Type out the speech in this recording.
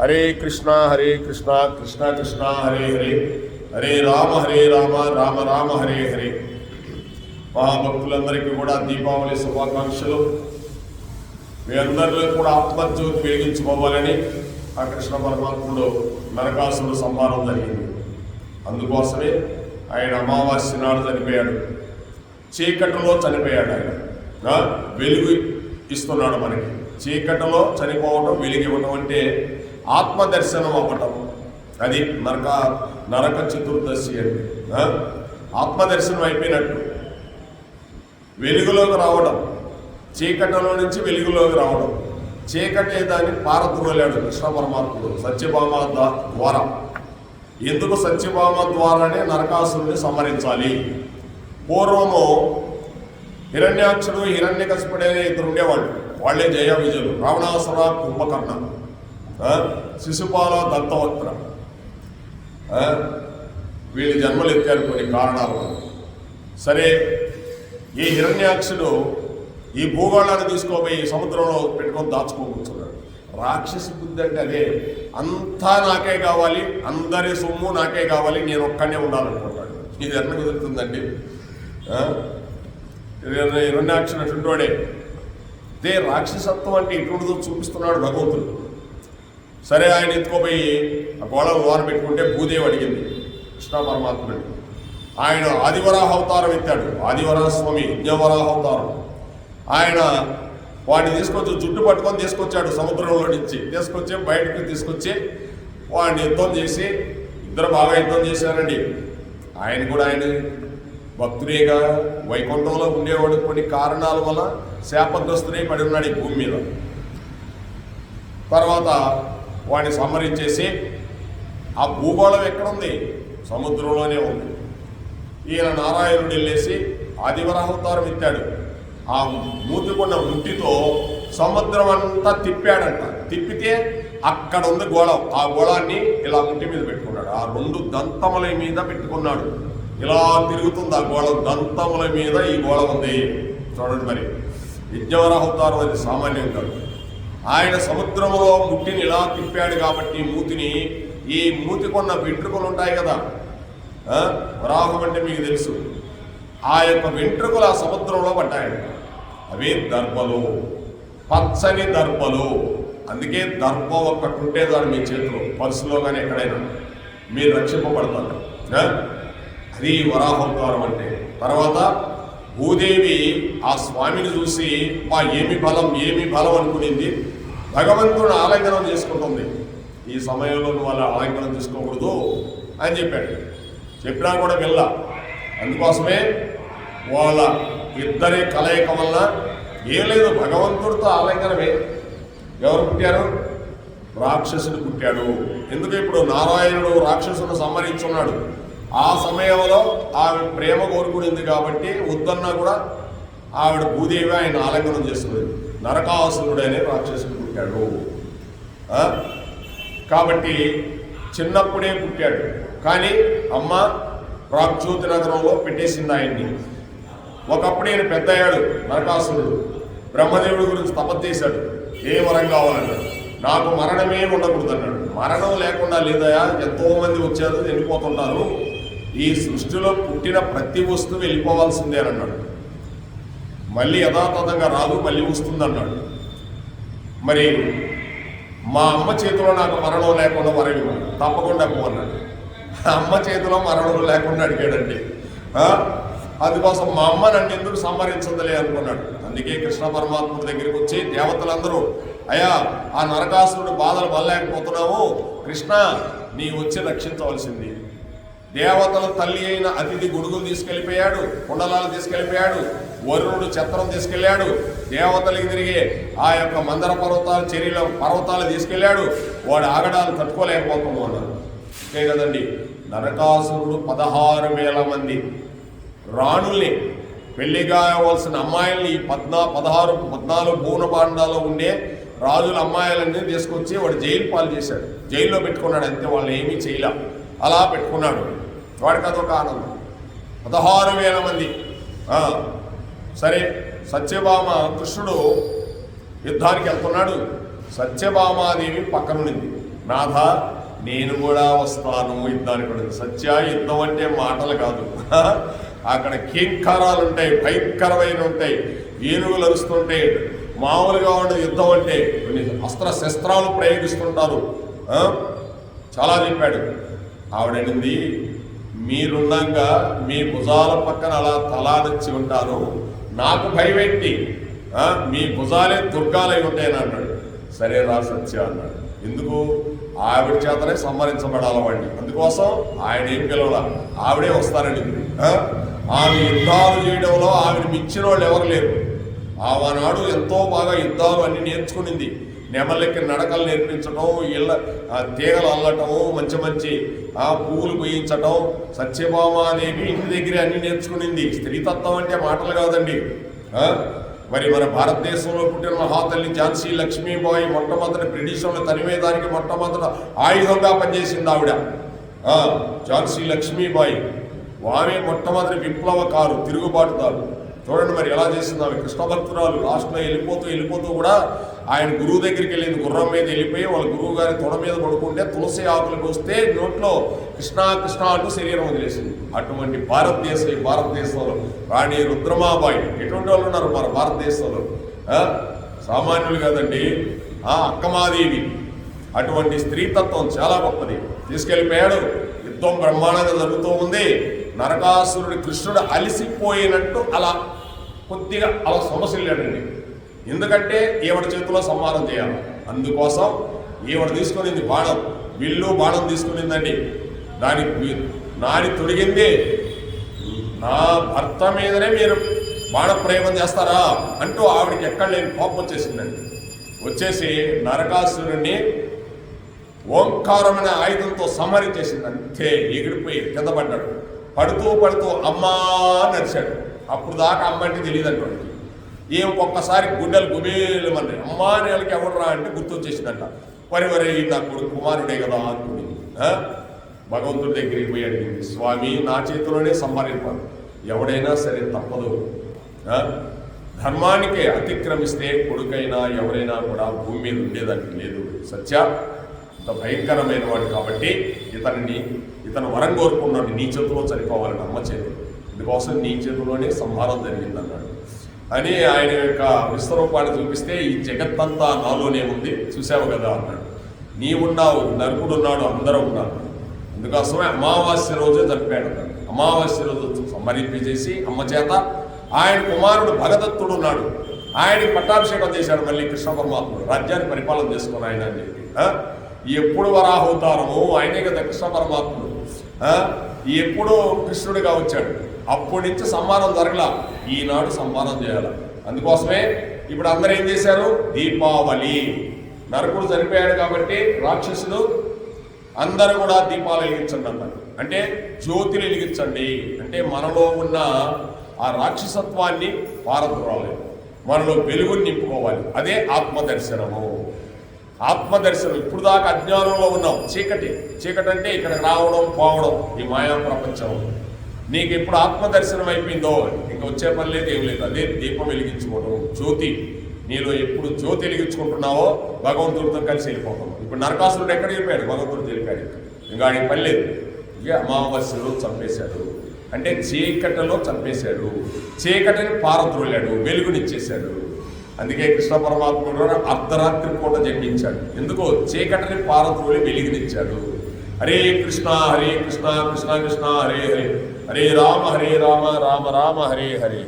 హరే కృష్ణ హరే కృష్ణ కృష్ణ కృష్ణ హరే హరే. హరే రామ హరే రామ రామ రామ హరే హరే. మహాభక్తులందరికీ కూడా దీపావళి శుభాకాంక్షలు. మీ అందరిలో కూడా ఆత్మజ్యోతి వెలిగించుకోవాలని ఆ కృష్ణ పరమాత్ముడు నరకాసుడు సంహారం జరిగింది. అందుకోసమే ఆయన అమావాస్య నాడు చనిపోయాడు. చీకటిలో చనిపోయాడు ఆయన. వెలుగు ఇస్తున్నాడు మనకి. చీకటిలో చనిపోవడం వెలిగి ఇవ్వటం అంటే ఆత్మ దర్శనం అవ్వటం. అది నరక నరక చతుర్దశి అంటే ఆత్మదర్శనం అయిపోయినట్టు. వెలుగులోకి రావడం. చీకటిలో నుంచి వెలుగులోకి రావడం. చీకటే దాన్ని పారద్రోలాడు. కృష్ణ పరమాత్ముడు. సత్యభామ ద్వారా. ఎందుకు సత్యభామ ద్వారానే నరకాసురుని సంహరించాలి? పూర్వము హిరణ్యాక్షుడు హిరణ్యకశిపుడు అనే ఇద్దరు ఉండేవాళ్ళు. వాళ్ళే జయ విజయులు. రావణాసుర కుంభకర్ణ. శిశుపాల దత్తవక్ర వీళ్ళు జన్మలు ఎత్తారు కొన్ని కారణాల. సరే ఈ హిరణ్యాక్షుడు ఈ భూగోళాన్ని తీసుకోపోయి సముద్రంలో పెట్టుకొని దాచుకోకూర్చున్నాడు రాక్షసి బుద్ధి అంటే అదే. అంతా నాకే కావాలి అందరి సొమ్ము నాకే కావాలి నేను ఒక్కనే ఉండాలనుకుంటాడు. ఇది ఎన్న కుదురుతుందండి? హిరణ్యాక్షుడు అటుంటోడే అదే రాక్షసత్వం అంటే ఇటువంటిదో చూపిస్తున్నాడు భగవంతుడు. సరే ఆయన ఎత్తుకోపోయి ఆ గోడలు వారు పెట్టుకుంటే భూదేవి అడిగింది కృష్ణ పరమాత్ముడు ఆయన ఆదివరాహ అవతారం ఎత్తాడు ఆదివరాహ స్వామి యజ్ఞవరాహ అవతారం. ఆయన వాడిని తీసుకొచ్చి జుట్టు పట్టుకొని తీసుకొచ్చాడు సముద్రంలో నుంచి. తీసుకొచ్చి బయటకు తీసుకొచ్చి వాడిని యుద్ధం చేసి ఇద్దరు బాగా యుద్ధం చేశారండి. ఆయన కూడా ఆయన భక్తుడేగా వైకుంఠంలో ఉండేవాడు. కొన్ని కారణాల వల్ల శాపగ్రస్తుడే పడి ఉన్నాడు ఈ భూమి మీద. తర్వాత వాడిని సంహరించేసి ఆ భూగోళం ఎక్కడుంది? సముద్రంలోనే ఉంది. ఈయన నారాయణుడు వెళ్ళేసి ఆదివరాహవతారం ఎత్తాడు. ఆ మూతుకున్న ముట్టితో సముద్రం అంతా తిప్పాడంట. తిప్పితే అక్కడ ఉంది గోళం. ఆ గోళాన్ని ఇలా ముట్టి మీద పెట్టుకున్నాడు. ఆ రెండు దంతముల మీద పెట్టుకున్నాడు. ఇలా తిరుగుతుంది ఆ గోళం. దంతముల మీద ఈ గోళం ఉంది. చూడండి మరి. యజ్ఞవరాహవతారం అది సామాన్యం కాదు. ఆయన సముద్రంలో ముట్టిని ఇలా తిప్పాడు కాబట్టి మూతిని ఈ మూతి కొన్న వెంట్రుకలు ఉంటాయి కదా. వరాహం అంటే మీకు తెలుసు. ఆ యొక్క వెంట్రుకలు ఆ సముద్రంలో పడ్డాయి. అవి దర్భలు పచ్చని దర్భలు. అందుకే దర్భ ఒక్కటి ఉంటే దాని మీ చేతిలో పర్సులో కానీ ఎక్కడైనా. మీరు రక్షింపబడతారు. అది వరాహోద్వారం అంటే. తర్వాత భూదేవి ఆ స్వామిని చూసి మా ఏమి బలం ఏమి బలం అనుకునింది. భగవంతుడు ఆలంకనం చేసుకుంటుంది. ఈ సమయంలో నువ్వు అలా ఆలంకనం చేసుకోకూడదు అని చెప్పాడు. చెప్పినా కూడా వెళ్ళ అందుకోసమే వాళ్ళ ఇద్దరి కలయిక వల్ల ఏం లేదు భగవంతుడితో ఆలంకనమే. ఎవరు పుట్టారు? రాక్షసుడు పుట్టాడు. ఎందుకు ఇప్పుడు నారాయణుడు రాక్షసుడు సంహరించున్నాడు? ఆ సమయంలో ఆమె ప్రేమ కోరుకునింది కాబట్టి వద్దన్నా కూడా ఆవిడ భూదేవి ఆయన ఆలింగనం చేసుకుంది నరకాసురుడు అనే రాక్షసుడు పుట్టాడు. కాబట్టి చిన్నప్పుడే పుట్టాడు. కానీ అమ్మ ప్రాగ్జ్యోతి నగరంలో పెట్టేసింది ఆయన్ని. ఒకప్పుడు ఈయన పెద్ద అయ్యాడు నరకాసురుడు. బ్రహ్మదేవుడి గురించి తపస్సు చేశాడు. ఏ వరం కావాలన్నాడు నాకు మరణమే ఉండకూడదు అన్నాడు మరణం లేకుండా లేదయా? ఎంతోమంది వచ్చారు వెళ్ళిపోతుంటారు ఈ సృష్టిలో పుట్టిన ప్రతి వస్తువు వెళ్ళిపోవాల్సిందే అన్నాడు. మళ్ళీ యథాతథంగా రాదు మళ్ళీ వస్తుంది అన్నాడు మరి మా అమ్మ చేతిలో నాకు మరణం లేకుండా వరం తప్పకుండా అన్నాడు అమ్మ చేతిలో మరణం లేకుండా అడిగాడండి. అందుకోసం మా అమ్మ నన్ను ఎందుకు సంహరించదులే అనుకున్నాడు. అందుకే కృష్ణ పరమాత్ముడి దగ్గరికి వచ్చి దేవతలందరూ అయ్యా ఆ నరకాసురుడు బాధలు పడలేకపోతున్నాము కృష్ణ నీ వచ్చి రక్షించవలసింది. దేవతల తల్లి అయిన అతిథి గొడుగులు తీసుకెళ్ళిపోయాడు కుండలాలు తీసుకెళ్ళిపోయాడు. వరుణుడు చత్రం తీసుకెళ్ళాడు దేవతలకి తిరిగి ఆ యొక్క మందర పర్వతాలు చర్యల పర్వతాలు తీసుకెళ్ళాడు వాడు ఆగడాలు తట్టుకోలేకపోతున్నాం అన్నారు అంతే కదండి. నరకాసురుడు పదహారు వేల మంది రాణుల్ని పెళ్ళిగా అవ్వాల్సిన అమ్మాయిల్ని పద్నా పదహారు పద్నాలుగు భూనపాండాలో ఉండే రాజుల అమ్మాయిలన్నీ తీసుకొచ్చి వాడు జైలు పాలు చేశాడు. జైల్లో పెట్టుకున్నాడు అంతే వాళ్ళని ఏమీ చేయలే. అలా పెట్టుకున్నాడు. వాడికి అదొక ఆనందం. పదహారు వేల మంది. సరే సత్యభామ కృష్ణుడు యుద్ధానికి వెళ్తున్నాడు. సత్యభామాదేవి పక్కనుండింది నాథ నేను కూడా వస్తాను యుద్ధానికి కూడా సత్య యుద్ధం అంటే మాటలు కాదు. అక్కడ కీంకారాలు ఉంటాయి భయంకరమైన ఉంటాయి. ఏనుగులు అరుస్తుంటాయి. మామూలుగా ఉండే యుద్ధం అంటే కొన్ని అస్త్ర శస్త్రాలు ప్రయోగిస్తుంటారు. చాలా చెప్పాడు. ఆవిడనింది మీరున్నాక మీ భుజాల పక్కన అలా తలానిచ్చి ఉంటారు. నాకు భయపెట్టి మీ భుజాలే దుర్గాలై ఉంటాయని అన్నాడు. సరే రా సత్య అన్నాడు. ఎందుకు? ఆవిడ చేతనే సంహరించబడాలి వాడిని అందుకోసం ఆయన ఏం పిలవాల? ఆవిడే వస్తారండి ఆమె యుద్ధాలు చేయడంలో ఆవిడ మించిన వాళ్ళు ఎవరు లేరు. ఆనాడు ఎంతో బాగా యుద్ధాలు అన్ని నేర్చుకునింది. నెమలెక్కి నడకలు నేర్పించడం ఇళ్ళ ఆ తీగలు అల్లటం మంచి మంచి ఆ పువ్వులు సత్యభామ అనేవి ఇంటి దగ్గరే అన్ని నేర్చుకునింది. స్త్రీతత్వం అంటే మాటలు కాదండి. మరి మన భారతదేశంలో పుట్టిన మహాతల్లి ఝాన్సీ లక్ష్మీబాయి మొట్టమొదటి బ్రిటిష్ తనివేదానికి మొట్టమొదట ఆయుధంగా పనిచేసింది ఆవిడ. ఝాన్సీ లక్ష్మీబాయి. ఆమె మొట్టమొదటి విప్లవకారు తిరుగుబాటుదారు. చూడండి మరి ఎలా చేసింది ఆమె కృష్ణభక్తురాలు లాస్ట్లో వెళ్ళిపోతూ వెళ్ళిపోతూ కూడా ఆయన గురువు దగ్గరికి వెళ్ళింది గుర్రం మీద వెళ్ళిపోయి వాళ్ళ గురువు గారి తొడ మీద పడుకుంటే తులసి ఆకులకు వస్తే నోట్లో కృష్ణ కృష్ణ అంటూ శరీరం వదిలేసింది. అటువంటి భారతదేశ ఈ భారతదేశంలో రాణి రుద్రమాబాయి ఎటువంటి వాళ్ళు ఉన్నారు మన భారతదేశంలో? సామాన్యులు కాదండి. ఆ అక్కమాదేవి. అటువంటి స్త్రీతత్వం చాలా గొప్పది. తీసుకెళ్ళిపోయాడు. యుద్ధం బ్రహ్మాండంగా జరుగుతూ ఉంది. నరకాసురుడి కృష్ణుడు అలిసిపోయినట్టు అలా కొద్దిగా అలా సొమసిల్లాడండి ఎందుకంటే ఈవిడ చేతిలో సంహారం చేయాలి. అందుకోసం ఈవిడ తీసుకునింది బాణం. విల్లు బాణం తీసుకునిందండి. దాని నాని తొడిగింది. నా భర్త మీదనే మీరు బాణ ప్రయోగం చేస్తారా అంటూ ఆవిడకి ఎక్కడ లేని కోపం వచ్చేసిందండి. వచ్చేసి నరకాసురుణ్ణి ఓంకారమైన ఆయుధంతో సంహరించేసింది. అంతే ఎగిరిపోయి కింద పడ్డాడు. పడుతూ పడుతూ అమ్మా అని నడిచాడు. అప్పుడు దాకా అమ్మ అంటే తెలియదు అంటాడు ఏం ఒక్కసారి గుండెలు గుబేలు మరి అమ్మా ఎవరు ఎవడరా అంటే గుర్తొచ్చేసిందంట. వరి వరే ఈ నా కొడుకు కుమారుడే కదా అనుకుని భగవంతుడి దగ్గరికి పోయి అడిగింది స్వామి నా చేతిలోనే సంహరింపాలి ఎవడైనా సరే తప్పదు. ధర్మానికి అతిక్రమిస్తే కొడుకైనా ఎవరైనా కూడా భూమి మీద ఉండేదానికి లేదు. సత్య ఇంత భయంకరమైన వాడు కాబట్టి ఇతనిని ఇతను వరం కోరుకున్నాడు నీ చేతిలో చనిపోవాలని అమ్మ చేతులు ఇందుకోసం నీ చేతిలోనే సంహారం జరిగిందన్నాడు. అని ఆయన యొక్క విశ్వరూపాన్ని చూపిస్తే ఈ జగత్తంతా నాలోనే ఉంది. చూసావు కదా అన్నాడు. నీ ఉన్నావు నరుకుడు ఉన్నాడు అందరూ ఉన్నారు. అందుకోసమే అమావాస్య రోజే జరిపాడు అమావాస్య రోజు సంహరింపజేసి అమ్మ చేత ఆయన కుమారుడు భగదత్తుడు ఉన్నాడు. ఆయనకి పట్టాభిషేకం చేశాడు మళ్ళీ కృష్ణ పరమాత్ముడు. రాజ్యాన్ని పరిపాలన చేసుకుని ఆయన అని చెప్పి ఎప్పుడు వరాహవతారము ఆయనే కదా కృష్ణ పరమాత్ముడు. ఎప్పుడు కృష్ణుడిగా వచ్చాడు. అప్పటి నుంచి సంహారం జరగల. ఈనాడు సంహారం చేయాలి. అందుకోసమే ఇప్పుడు అందరూ ఏం చేశారు? దీపావళి. నరకుడు చనిపోయాడు కాబట్టి రాక్షసుడు అందరూ కూడా దీపాలు వెలిగించండి అన్నారు. అంటే జ్యోతిని వెలిగించండి. అంటే మనలో ఉన్న ఆ రాక్షసత్వాన్ని పారద్రోవాలి మనలో వెలుగుని నింపుకోవాలి. అదే ఆత్మదర్శనము. ఆత్మదర్శనం. ఇప్పుడు దాకా అజ్ఞానంలో ఉన్నాం. చీకటి. చీకటి అంటే ఇక్కడ రావడం పోవడం ఈ మాయా ప్రపంచం. నీకు ఎప్పుడు ఆత్మదర్శనం అయిపోయిందో ఇంక వచ్చే పని లేదు ఏం లేదు. అదే దీపం వెలిగించుకోవడం జ్యోతి. నీలో ఎప్పుడు జ్యోతి వెలిగించుకుంటున్నావో భగవంతుడితో కలిసి వెళ్ళిపోతాం ఇప్పుడు నరకాసురుడు ఎక్కడ వెళ్ళిపోయాడు భగవంతుడు తెలిపాడు. ఇంకా ఆడికి పని లేదు. ఇక అమావాస్యలో చంపేశాడు. అంటే చీకటిలో చంపేశాడు. చీకటిని పారద్రోలాడు వెలుగునిచ్చేశాడు. అందుకే కృష్ణ పరమాత్ముడు అర్ధరాత్రి పూట జన్మించాడు ఎందుకో? చీకటిని పారద్రోలి వెలిగినిచ్చాడు. హరే కృష్ణ హరే కృష్ణ కృష్ణ కృష్ణ హరే హరే. హరే రామ హరే రామ రామ రామ హరే హరే